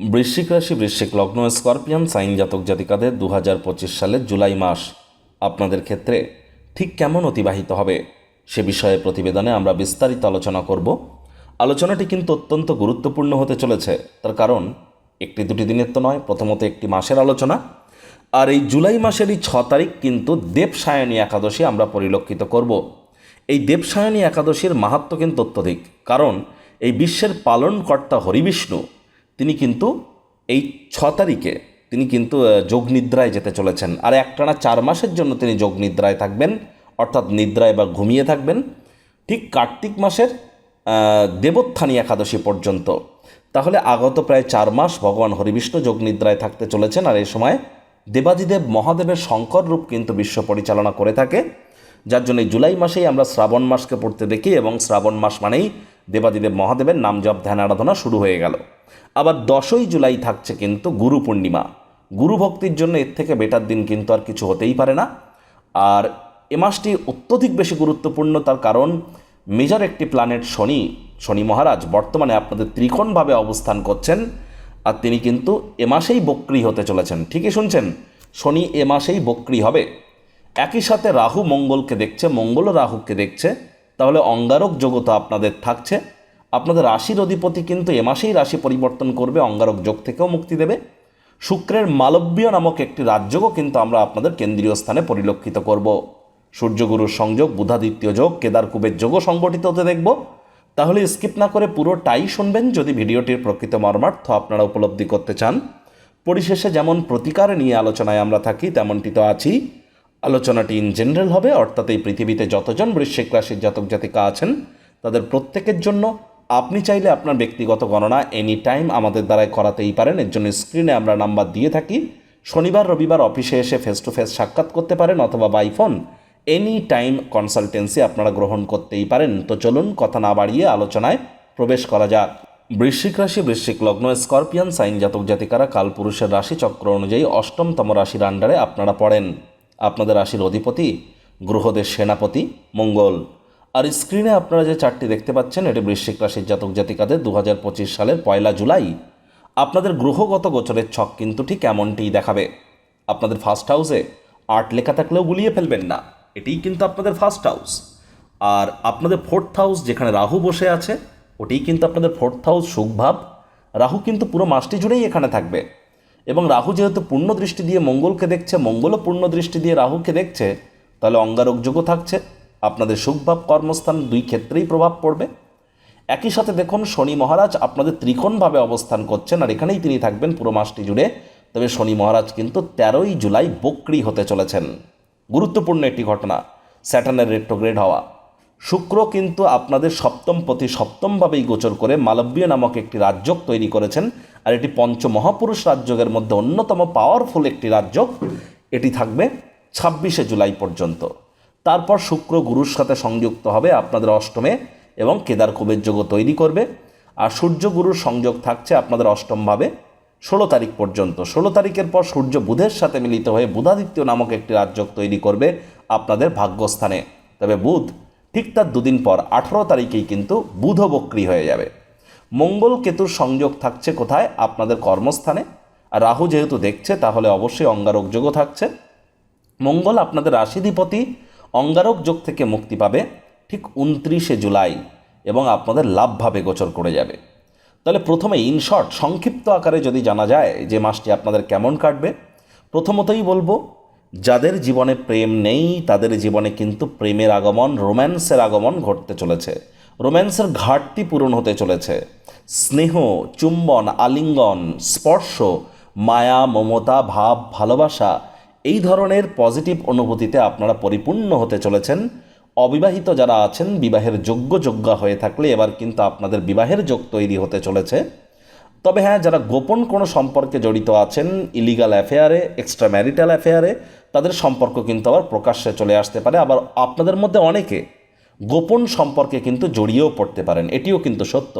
বৃশ্চিক রাশি, বৃশ্চিক লগ্ন, স্করপিয়ান, সাইন জাতক জাতিকাদের দু হাজার পঁচিশ সালের জুলাই মাস আপনাদের ক্ষেত্রে ঠিক কেমন অতিবাহিত হবে সে বিষয়ে প্রতিবেদনে আমরা বিস্তারিত আলোচনা করব। আলোচনাটি কিন্তু অত্যন্ত গুরুত্বপূর্ণ হতে চলেছে, তার কারণ একটি দুটি দিনের তো নয়, প্রথমত একটি মাসের আলোচনা। আর এই জুলাই মাসেরই ছ তারিখ কিন্তু দেবসায়নী একাদশী আমরা পরিলক্ষিত করব। এই দেবসায়নী একাদশীর মাহাত্ম কিন্তু অত্যধিক, কারণ এই বিশ্বের পালনকর্তা হরিবিষ্ণু তিনি কিন্তু এই ছ তারিখে তিনি কিন্তু যোগ নিদ্রায় যেতে চলেছেন। আর একটানা চার মাসের জন্য তিনি যোগ নিদ্রায় থাকবেন, অর্থাৎ নিদ্রায় বা ঘুমিয়ে থাকবেন। ঠিক কার্তিক মাসের দেবোত্থানী একাদশী পর্যন্ত। তাহলে আগত প্রায় চার মাস ভগবান হরিবিষ্ণু যোগ নিদ্রায় থাকতে চলেছেন। আর এই সময় দেবাদিদেব মহাদেবের শঙ্কর রূপ কিন্তু বিশ্ব পরিচালনা করে থাকে। যার জন্য জুলাই মাসেই আমরা শ্রাবণ মাসকে পড়তে দেখি এবং শ্রাবণ মাস মানেই দেবাদিদেব মহাদেবের নাম জপ, ধ্যান, আরাধনা শুরু হয়ে গেল। আবার দশই জুলাই থাকছে কিন্তু গুরু পূর্ণিমা। গুরু ভক্তির জন্য এর থেকে বেটার দিন কিন্তু আর কিছু হতেই পারে না। আর এ মাসটি অত্যধিক বেশি গুরুত্বপূর্ণ তার কারণ মেজর একটি প্ল্যানেট শনি শনি মহারাজ বর্তমানে আপনাদের ত্রিকোণভাবে অবস্থান করছেন আর তিনি কিন্তু এ মাসেই বক্রি হতে চলেছেন। ঠিকই শুনছেন? শনি এ মাসেই বক্রি হবে। একই সাথে রাহু মঙ্গলকে দেখছে মঙ্গল রাহুকে দেখছে। তাহলে অঙ্গারক যোগত আপনাদের থাকছে। আপনাদের রাশির অধিপতি কিন্তু এ মাসেই রাশি পরিবর্তন করবে, অঙ্গারক যোগ থেকেও মুক্তি দেবে। শুক্রের মালব্য নামক একটি রাজযোগও কিন্তু আমরা আপনাদের কেন্দ্রীয় স্থানে পরিলক্ষিত করব। সূর্যগুরুর সংযোগ, বুধাদিত্য যোগ কেদার কুবের যোগও সংগঠিত হতে দেখব। তাহলে স্কিপ না করে পুরোটাই শুনবেন যদি ভিডিওটির প্রকৃত মর্মার্থ আপনারা উপলব্ধি করতে চান। পরিশেষে যেমন প্রতিকার নিয়ে আলোচনায় আমরা থাকি, তেমনটি তো আছি আলোচনাটি ইন জেনারেল হবে, অর্থাৎ এই পৃথিবীতে যতজন বৃশ্চিক রাশির জাতক জাতিকা আছেন, তাদের প্রত্যেকের জন্য আপনি চাইলে আপনার ব্যক্তিগত গণনা এনি টাইম আমাদের দ্বারাই করাতেই পারেন। এর জন্য স্ক্রিনে আমরা নাম্বার দিয়ে থাকি। শনিবার, রবিবার অফিসে এসে ফেস টু ফেস সাক্ষাৎ করতে পারেন অথবা by phone any time consultancy আপনারা গ্রহণ করতেই পারেন। তো চলুন কথা না বাড়িয়ে আলোচনায় প্রবেশ করা যাক। বৃশ্চিক রাশি, বৃশ্চিক লগ্ন, স্করপিয়ান, সাইন জাতক জাতিকারা কালপুরুষের রাশি চক্র অনুযায়ী অষ্টমতম রাশির আন্ডারে আপনারা পড়েন। আপনাদের রাশির অধিপতি, গ্রহদের সেনাপতি, মঙ্গল। আর স্ক্রিনে আপনারা যে চারটি দেখতে পাচ্ছেন, এটি বৃশ্চিক রাশির জাতক জাতিকাদের দু হাজার পঁচিশ সালের পয়লা জুলাই। আপনাদের গ্রহগত গোচরের ছক কিন্তু ঠিক এমনটিই দেখাবে। আপনাদের ফার্স্ট হাউসে আর্ট লেখা থাকলেও গুলিয়ে ফেলবেন না, এটিই কিন্তু আপনাদের ফার্স্ট হাউস আর আপনাদের ফোর্থ হাউস যেখানে রাহু বসে আছে, ওটিই কিন্তু আপনাদের ফোর্থ হাউস সুখভাব রাহু কিন্তু পুরো মাসটি জুড়েই এখানে থাকবে। এবং রাহু যেহেতু পূর্ণ দৃষ্টি দিয়ে মঙ্গলকে দেখছে, মঙ্গলও পূর্ণ দৃষ্টি দিয়ে রাহুকে দেখছে, তাহলে অঙ্গারক যোগও থাকছে। আপনাদের সুখভাব কর্মস্থান দুই ক্ষেত্রেই প্রভাব পড়বে। একই সাথে দেখুন, শনি মহারাজ আপনাদের ত্রিকোণভাবে অবস্থান করছেন, আর এখানেই তিনি থাকবেন পুরো মাসটি জুড়ে। তবে শনি মহারাজ কিন্তু তেরোই জুলাই বক্রি হতে চলেছেন। গুরুত্বপূর্ণ একটি ঘটনা, স্যাটার্নের রেট্রোগ্রেড হওয়া। শুক্র কিন্তু আপনাদের সপ্তম প্রতি সপ্তমভাবেই গোচর করে মালব্য নামক একটি রাজ্যক তৈরি করেছেন। আর এটি পঞ্চমহাপুরুষ রাজ্যকের মধ্যে অন্যতম পাওয়ারফুল একটি রাজ্যক এটি থাকবে ছাব্বিশে জুলাই পর্যন্ত। তারপর শুক্র গুরুর সাথে সংযুক্ত হবে আপনাদের অষ্টমে এবং কেদার কুবের যোগ তৈরি করবে। আর সূর্য গুরুর সংযোগ থাকছে আপনাদের অষ্টমভাবে, ষোলো তারিখ পর্যন্ত। ষোলো তারিখের পর সূর্য বুধের সাথে মিলিত হয়ে বুধাদিত্য নামক একটি রাজ্যক তৈরি করবে আপনাদের ভাগ্যস্থানে। তবে বুধ ঠিক তার দুদিন পর, আঠেরো তারিখেই কিন্তু বুধ বক্রি হয়ে যাবে। মঙ্গল কেতুর সংযোগ থাকছে কোথায়? আপনাদের কর্মস্থানে। আর রাহু যেহেতু দেখছে, তাহলে অবশ্যই অঙ্গারক যোগও থাকছে। মঙ্গল আপনাদের রাশিধিপতি, অঙ্গারক যোগ থেকে মুক্তি পাবে ঠিক উনত্রিশে জুলাই এবং আপনাদের লাভভাবে গোচর করে যাবে। তাহলে প্রথমে ইনশর্ট সংক্ষিপ্ত আকারে যদি জানা যায় যে মাসটি আপনাদের কেমন কাটবে, প্রথমতই বলব যাদের জীবনে প্রেম নেই, তাদের জীবনে কিন্তু প্রেমের আগমন, রোম্যান্সের আগমন ঘটতে চলেছে। রোম্যান্সের ঘাটতি পূরণ হতে চলেছে। স্নেহ, চুম্বন, আলিঙ্গন, স্পর্শ, মায়া, মমতা, ভাব, ভালোবাসা এই ধরনের পজিটিভ অনুভূতিতে আপনারা পরিপূর্ণ হতে চলেছেন। অবিবাহিত যারা আছেন, বিবাহের যোগ্য যোগ্যা হয়ে থাকলে এবার কিন্তু আপনাদের বিবাহের যোগ তৈরি হতে চলেছে। তবে হ্যাঁ যারা গোপন কোনো সম্পর্কে জড়িত আছেন ইলিগাল অ্যাফেয়ারে এক্সট্রা ম্যারিটাল অ্যাফেয়ারে তাদের সম্পর্ক কিন্তু আবার প্রকাশ্যে চলে আসতে পারে। আবার আপনাদের মধ্যে অনেকে গোপন সম্পর্কে কিন্তু জড়িয়েও পড়তে পারেন, এটিও কিন্তু সত্য।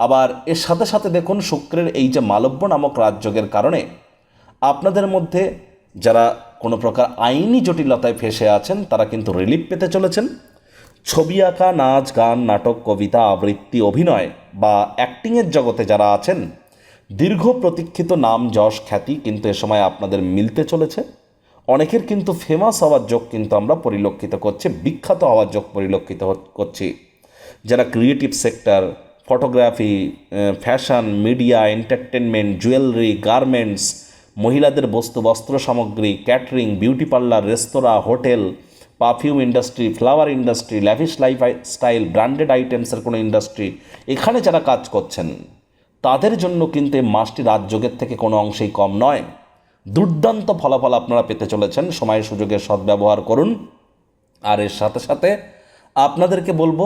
আবার এর সাথে সাথে দেখুন, শুক্রের এই যে মালব্য নামক রাজযোগের কারণে আপনাদের মধ্যে যারা কোনো প্রকার আইনি জটিলতায় ফেসে আছেন, তারা কিন্তু রিলিফ পেতে চলেছেন। ছবি আঁকা, নাচ, গান, নাটক, কবিতা, আবৃত্তি, অভিনয় বা অ্যাক্টিংয়ের জগতে যারা আছেন, দীর্ঘ প্রতীক্ষিত নাম, যশ, খ্যাতি কিন্তু এ সময় আপনাদের মিলতে চলেছে। অনেকের কিন্তু ফেমাস হওয়ার যোগ কিন্তু আমরা পরিলক্ষিত করছি, বিখ্যাত হওয়ার যোগ পরিলক্ষিত করছি। যারা creative sector photography fashion media entertainment jewellery garments মহিলাদের বস্তু, বস্ত্র সামগ্রী catering beauty parlour restaurant hotel perfume industry flower industry lavish lifestyle branded আইটেমসের কোনো ইন্ডাস্ট্রি এখানে যারা কাজ করছেন, তাদের জন্য কিন্তু এই মাসটি রাজযোগের থেকে কোনো অংশেই কম নয়। দুর্দান্ত ফলাফল আপনারা পেতে চলেছেন। সময় সুযোগের সদ্ব্যবহার করুন। আর এর সাথে সাথে আপনাদেরকে বলব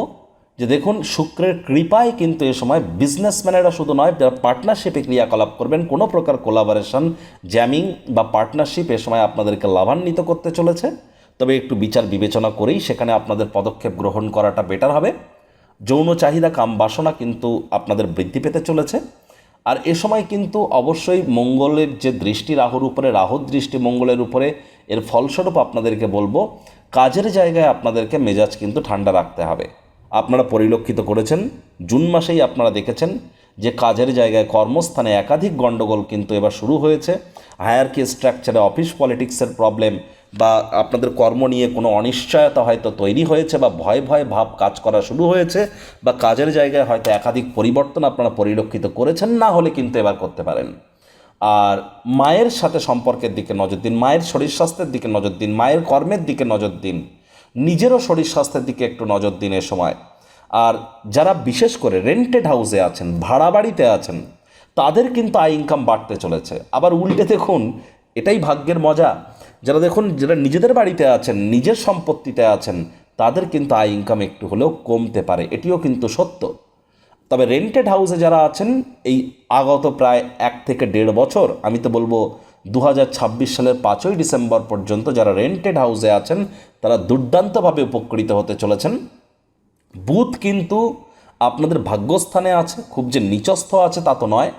যে দেখুন, শুক্রের কৃপায় কিন্তু এ সময় বিজনেসম্যানেরা শুধু নয়, যারা পার্টনারশিপে ক্রিয়াকলাপ করবেন, কোনো প্রকার কোলাবোরেশন জ্যামিং বা পার্টনারশিপ এ সময় আপনাদেরকে লাভান্বিত করতে চলেছে। তবে একটু বিচার বিবেচনা করেই সেখানে আপনাদের পদক্ষেপ গ্রহণ করাটা বেটার হবে। যৌন চাহিদা কাম বাসনা কিন্তু আপনাদের বৃদ্ধি পেতে চলেছে। আর এ সময় কিন্তু অবশ্যই মঙ্গলের যে দৃষ্টি রাহুর উপরে, রাহুর দৃষ্টি মঙ্গলের উপরে, এর ফলস্বরূপ আপনাদেরকে বলব, কাজের জায়গায় আপনাদেরকে মেজাজ কিন্তু ঠান্ডা রাখতে হবে। আপনারা পরিলক্ষিত করেছেন, জুন মাসেই আপনারা দেখেছেন যে কাজের জায়গায় কর্মস্থানে একাধিক গণ্ডগোল কিন্তু এবার শুরু হয়েছে। হায়ারকি স্ট্রাকচারে অফিস পলিটিক্সের প্রবলেম বা আপনাদের কর্ম নিয়ে কোনো অনিশ্চয়তা হয়তো তৈরি হয়েছে বা ভয় ভয় ভাব কাজ করা শুরু হয়েছে বা কাজের জায়গায় হয়তো একাধিক পরিবর্তন আপনারা পরিলক্ষিত করেছেন, না হলে কিন্তু এবার করতে পারেন। আর মায়ের সাথে সম্পর্কের দিকে নজর দিন, মায়ের শরীর স্বাস্থ্যের দিকে নজর দিন, মায়ের কর্মের দিকে নজর দিন, নিজেরও শরীর স্বাস্থ্যের দিকে একটু নজর দিন এ সময়। আর যারা বিশেষ করে রেন্টেড হাউসে আছেন, ভাড়া বাড়িতে আছেন, তাদের কিন্তু আয় ইনকাম বাড়তে চলেছে। আবার উল্টে দেখুন, এটাই ভাগ্যের মজা। যারা দেখুন, যারা নিজেদের বাড়িতে আছেন, নিজের সম্পত্তিতে আছেন, তাদের কিন্তু আয় ইনকাম একটু হলেও কমতে পারে। এটিও কিন্তু সত্য। তবে রেন্টেড হাউসে যারা আছেন, এই আগত প্রায় এক থেকে দেড় বছর, আমি তো বলব দু হাজার ছাব্বিশ সালের পাঁচই ডিসেম্বর পর্যন্ত যারা রেন্টেড হাউসে আছেন, তারা দুর্দান্তভাবে উপকৃত হতে চলেছেন। বুথ কিন্তু আপনাদের ভাগ্যস্থানে আছে, খুব যে নিচস্থ আছে তা তো নয়।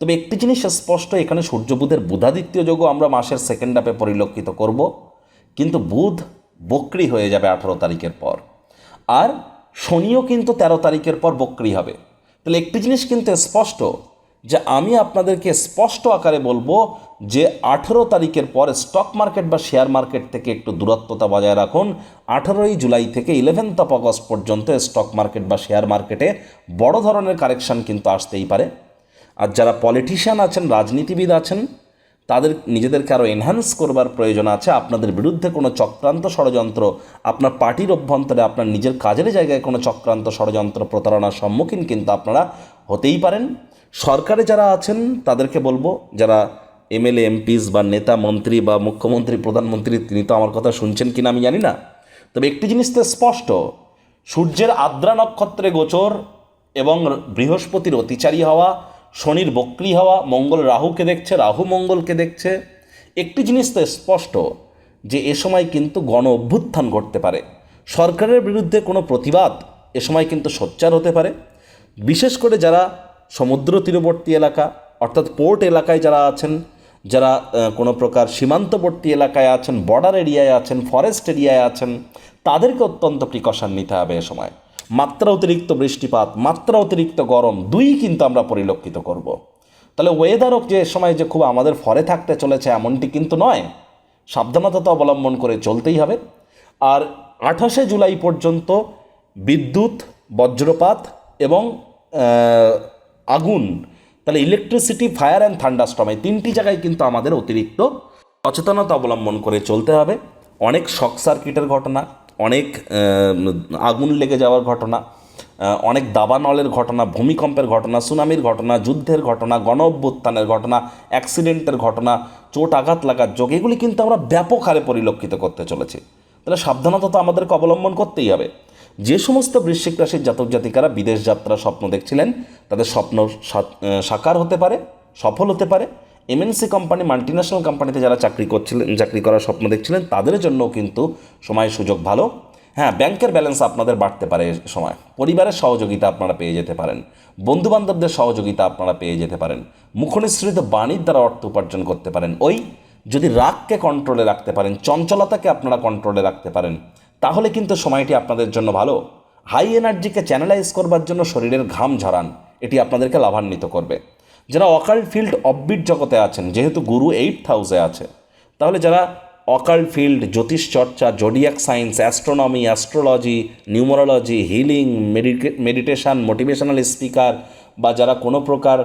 তবে একটি জিনিস স্পষ্ট, এখানে সূর্য বুধের বুধাদিত্য যোগও আমরা মাসের সেকেন্ড হাফে পরিলক্ষিত করব। কিন্তু বুধ বক্রি হয়ে যাবে আঠারো তারিখের পর। আর শনিও কিন্তু তেরো তারিখের পর বক্রি হবে। তাহলে একটি জিনিস কিন্তু স্পষ্ট, যে আমি আপনাদেরকে স্পষ্ট আকারে বলব যে আঠেরো তারিখের পর স্টক মার্কেট বা শেয়ার মার্কেট থেকে একটু দূরত্বতা বজায় রাখুন। আঠেরোই জুলাই থেকে ইলেভেন্থ অফ অগস্ট পর্যন্ত স্টক মার্কেট বা শেয়ার মার্কেটে বড় ধরনের কারেকশন কিন্তু আসতেই পারে। আর যারা পলিটিশিয়ান আছেন, রাজনীতিবিদ আছেন, তাদের নিজেদেরকে আরও এনহ্যান্স করবার প্রয়োজন আছে। আপনাদের বিরুদ্ধে কোনো চক্রান্ত ষড়যন্ত্র, আপনার পার্টির অভ্যন্তরে আপনার নিজের কাজের জায়গায় কোনো চক্রান্ত ষড়যন্ত্র প্রতারণার সম্মুখীন কিন্তু আপনারা হতেই পারেন। সরকারে যারা আছেন, তাদেরকে বলব, যারা এমএলএ, এমপিস বা নেতা, মন্ত্রী বা মুখ্যমন্ত্রী, প্রধানমন্ত্রী, তিনি তো আমার কথা শুনছেন কিনা আমি জানি না। তবে একটি জিনিস তো স্পষ্ট, সূর্যের আদ্রা নক্ষত্রে গোচর এবং বৃহস্পতির অতিচারী হওয়া শনির বক্রি হওয়া মঙ্গল রাহুকে দেখছে, রাহু মঙ্গলকে দেখছে। একটি জিনিস তো স্পষ্ট, যে এ সময় কিন্তু গণ অভ্যুত্থান ঘটতে পারে। সরকারের বিরুদ্ধে কোনো প্রতিবাদ এ সময় কিন্তু সোচ্চার হতে পারে। বিশেষ করে যারা সমুদ্র তীরবর্তী এলাকা, অর্থাৎ পোর্ট এলাকায় যারা আছেন, যারা কোনো প্রকার সীমান্তবর্তী এলাকায় আছেন, বর্ডার এরিয়ায় আছেন, ফরেস্ট এরিয়ায় আছেন, তাদেরকে অত্যন্ত প্রিকশন নিতে হবে এ সময়। মাত্রা অতিরিক্ত বৃষ্টিপাত, মাত্রা অতিরিক্ত গরম, দুই কিন্তু আমরা পরিলক্ষিত করব। তাহলে ওয়েদারও যে সময় যে খুব আমাদের ফরে থাকতে চলেছে এমনটি কিন্তু নয়। সাবধানতা তো অবলম্বন করে চলতেই হবে। আর আঠাশে জুলাই পর্যন্ত বিদ্যুৎ, বজ্রপাত এবং আগুন, তাহলে ইলেকট্রিসিটি ফায়ার অ্যান্ড থান্ডাস্ট্রম এই তিনটি জায়গায় কিন্তু আমাদের অতিরিক্ত সচেতনতা অবলম্বন করে চলতে হবে। অনেক শক সার্কিটের ঘটনা অনেক আগুন লেগে যাওয়ার ঘটনা অনেক দাবানলের ঘটনা, ভূমিকম্পের ঘটনা, সুনামির ঘটনা, যুদ্ধের ঘটনা গণ অভ্যুত্থানের ঘটনা, অ্যাক্সিডেন্টের ঘটনা, চোট আঘাত লাগার যোগ, এগুলি কিন্তু আমরা ব্যাপক হারে পরিলক্ষিত করতে চলেছি। তাহলে সাবধানতা তো আমাদেরকে অবলম্বন করতেই হবে। যে সমস্ত বৃশ্চিক রাশির জাতক জাতিকারা বিদেশ যাত্রার স্বপ্ন দেখছিলেন, তাদের স্বপ্ন সাকার হতে পারে, সফল হতে পারে এমএনসি কোম্পানি মাল্টিন্যাশনাল কোম্পানিতে যারা চাকরি করছিলেন, চাকরি করার স্বপ্ন দেখছিলেন, তাদের জন্য কিন্তু সময় সুযোগ ভালো। হ্যাঁ ব্যাংকের ব্যালেন্স আপনাদের বাড়তে পারে সময়। পরিবারের সহযোগিতা আপনারা পেয়ে যেতে পারেন। বন্ধুবান্ধবদের সহযোগিতা আপনারা পেয়ে যেতে পারেন। মুখনিসৃত বাণীর দ্বারা অর্থ উপার্জন করতে পারেন। ওই যদি রাগকে কন্ট্রোলে রাখতে পারেন, চঞ্চলতাকে আপনারা কন্ট্রোলে রাখতে পারেন, তাহলে কিন্তু সময়টি আপনাদের জন্য ভালো। হাই এনার্জিকে চ্যানেলাইজ করবার জন্য শরীরের ঘাম ঝরান, এটি আপনাদেরকে লাভান্বিত করবে। যারা অকাল্ট ফিল্ড অববিট জগতে আছেন, যেহেতু গুরু এইট হাউসে আছে, তাহলে যারা অকাল্ট ফিল্ড, জ্যোতিষ চর্চা zodiac science astronomy astrology numerology healing meditation motivational speaker বা যারা কোনো প্রকার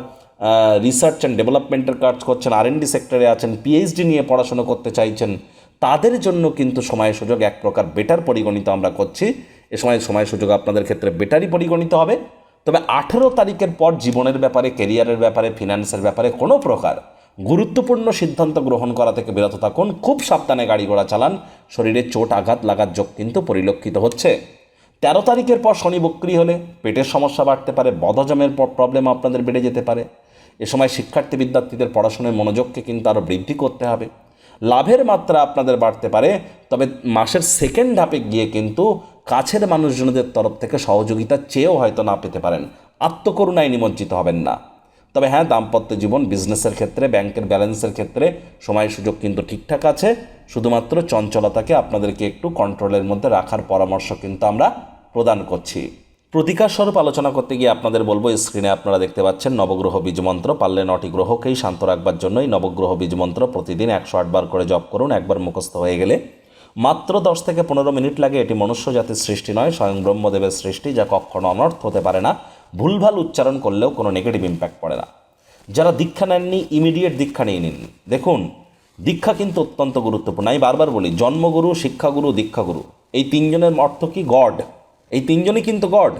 রিসার্চ অ্যান্ড ডেভেলপমেন্টের কাজ করছেন আর ডি সেক্টরে আছেন পিএইচডি নিয়ে পড়াশোনা করতে চাইছেন, তাদের জন্য কিন্তু সময় সুযোগ এক প্রকার বেটার পরিগণিত আমরা করছি। এ সময় সময় সুযোগ আপনাদের ক্ষেত্রে বেটারই পরিগণিত হবে। তবে আঠেরো তারিখের পর জীবনের ব্যাপারে কেরিয়ারের ব্যাপারে, ফিনান্সের ব্যাপারে কোনো প্রকার গুরুত্বপূর্ণ সিদ্ধান্ত গ্রহণ করা থেকে বিরত থাকুন। খুব সাবধানে গাড়ি ঘোড়া চালান। শরীরে চোট আঘাত লাগার যোগ কিন্তু পরিলক্ষিত হচ্ছে। তেরো তারিখের পর শনি বক্রি হলে পেটের সমস্যা বাড়তে পারে, বদহজমের প্রবলেম আপনাদের বেড়ে যেতে পারে। এ সময় শিক্ষার্থী বিদ্যার্থীদের পড়াশোনায় মনোযোগকে কিন্তু আরও বৃদ্ধি করতে হবে। লাভের মাত্রা আপনাদের বাড়তে পারে, তবে মাসের সেকেন্ড হাফে গিয়ে কিন্তু কাছের মানুষজনদের তরফ থেকে সহযোগিতা চেয়েও হয়তো না পেতে পারেন। আত্মকরুণায় নিমজ্জিত হবেন না। তবে হ্যাঁ দাম্পত্য জীবন বিজনেসের ক্ষেত্রে, ব্যাংকের ব্যালেন্সের ক্ষেত্রে সময় সুযোগ কিন্তু ঠিকঠাক আছে। শুধুমাত্র চঞ্চলতাকে আপনাদেরকে একটু কন্ট্রোলের মধ্যে রাখার পরামর্শ কিন্তু আমরা প্রদান করছি। প্রতিকার স্বরূপ আলোচনা করতে গিয়ে আপনাদের বলব, স্ক্রিনে আপনারা দেখতে পাচ্ছেন নবগ্রহ বীজমন্ত্র পারলে নটি গ্রহকেই শান্ত রাখবার জন্যই নবগ্রহ বীজমন্ত্র প্রতিদিন একশো আটবার করে জপ করুন। একবার মুখস্থ হয়ে গেলে মাত্র দশ থেকে পনেরো মিনিট লাগে এটি মনুষ্য জাতির সৃষ্টি নয়, স্বয়ং ব্রহ্মদেবের সৃষ্টি, যা কখনো অনর্থ হতে পারে না। ভুলভাল উচ্চারণ করলেও কোনো নেগেটিভ ইম্প্যাক্ট পড়ে না। যারা দীক্ষা নেননি ইমিডিয়েট দীক্ষা নিয়ে নিন। দেখুন, দীক্ষা কিন্তু অত্যন্ত গুরুত্বপূর্ণ। আমি বারবার বলি, জন্মগুরু, শিক্ষাগুরু, দীক্ষাগুরু। এই তিনজনের অর্থ কি? গড এই তিনজনই কিন্তু God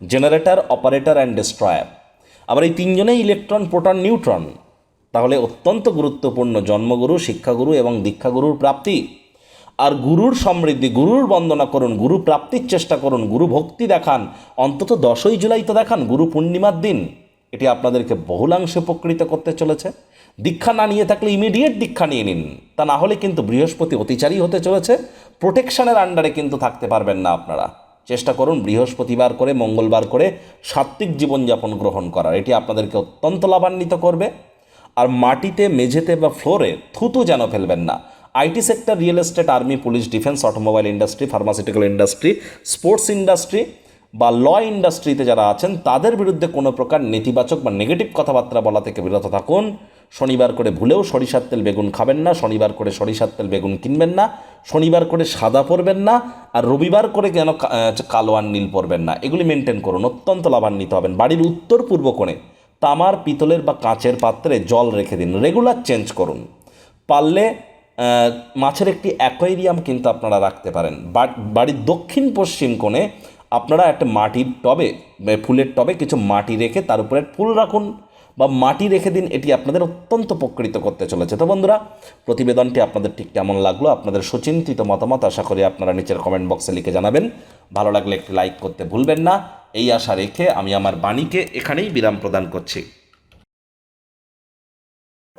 generator operator and destroyer আবার এই তিনজনেই ইলেকট্রন প্রোটন নিউট্রন তাহলে অত্যন্ত গুরুত্বপূর্ণ জন্মগুরু, শিক্ষাগুরু এবং দীক্ষাগুরুর প্রাপ্তি। আর গুরুর সমৃদ্ধি, গুরুর বন্দনা করুন, গুরু প্রাপ্তির চেষ্টা করুন, গুরু ভক্তি দেখান, অন্তত দশই জুলাই তো দেখান, গুরু পূর্ণিমার দিন। এটি আপনাদেরকে বহুলাংশে উপকৃত করতে চলেছে। দীক্ষা না নিয়ে থাকলে ইমিডিয়েট দীক্ষা নিয়ে নিন। তা না হলে কিন্তু বৃহস্পতি অতিচারী হতে চলেছে। প্রোটেকশনের আন্ডারে কিন্তু থাকতে পারবেন না আপনারা। চেষ্টা করুন বৃহস্পতিবার করে, মঙ্গলবার করে সাত্ত্বিক জীবনযাপন গ্রহণ করার। এটি আপনাদেরকে অত্যন্ত লাভান্বিত করবে। আর মাটিতে, মেঝেতে বা ফ্লোরে থুতু যেন ফেলবেন না। IT sector, real estate, army, police, defence, automobile industry, pharmaceutical industry, sports industry বা ল ইন্ডাস্ট্রিতে যারা আছেন, তাদের বিরুদ্ধে কোনো প্রকার নেতিবাচক বা নেগেটিভ কথাবার্তা বলা থেকে বিরত থাকুন। শনিবার করে ভুলেও সরিষার তেল বেগুন খাবেন না, শনিবার করে সরিষার তেল বেগুন কিনবেন না, শনিবার করে সাদা পরবেন না, আর রবিবার করে কেন কালো আর নীল পরবেন না। এগুলি মেনটেন করুন, অত্যন্ত লাভান্বিত হবেন। বাড়ির উত্তর পূর্ব কোণে তামার, পিতলের বা কাঁচের পাত্রে জল রেখে দিন, রেগুলার চেঞ্জ করুন। পারলে মাছের একটি অ্যাকোয়ারিয়াম কিন্তু আপনারা রাখতে পারেন। বাড়ির দক্ষিণ পশ্চিম কোণে আপনারা একটা মাটির টবে ফুলের টবে কিছু মাটি রেখে তার উপরে ফুল রাখুন বা মাটি রেখে দিন, এটি আপনাদের অত্যন্ত উপকৃত করতে চলেছে। তো বন্ধুরা, প্রতিবেদনটি আপনাদের ঠিক কেমন লাগল? আপনাদের সুচিন্তিত মতামত আশা করি আপনারা নিচের কমেন্ট বক্সে লিখে জানাবেন। ভালো লাগলে একটি লাইক করতে ভুলবেন না। এই আশা রেখে আমি আমার বাণীকে এখানেই বিরাম প্রদান করছি।